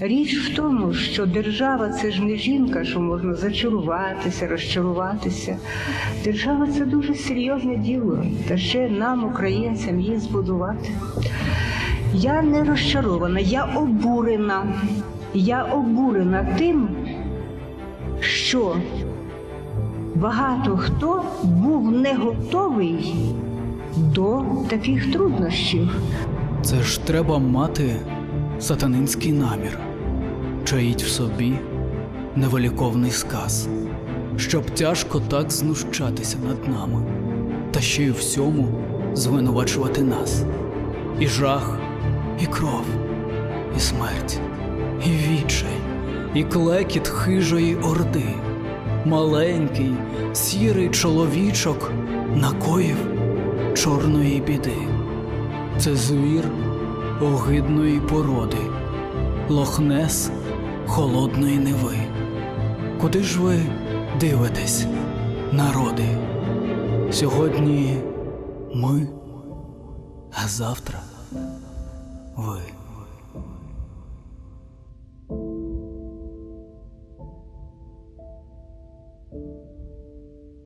Річ в тому, що держава це ж не жінка, що можна зачаруватися, розчаруватися. Держава це дуже серйозне діло, та ще нам, українцям, її збудувати. Я не розчарована, я обурена. Я обурена тим, що багато хто був не готовий до таких труднощів. Це ж треба мати сатанинський намір, чаїть в собі невеликовний сказ, щоб тяжко так знущатися над нами, та ще й у всьому звинувачувати нас. І жах, і кров, і смерть, і відчай, і клекіт хижої орди. Маленький, сірий чоловічок накоїв чорної біди. Це звір огидної породи, лохнес холодної неви. Куди ж ви дивитесь, народи? Сьогодні ми, а завтра ви.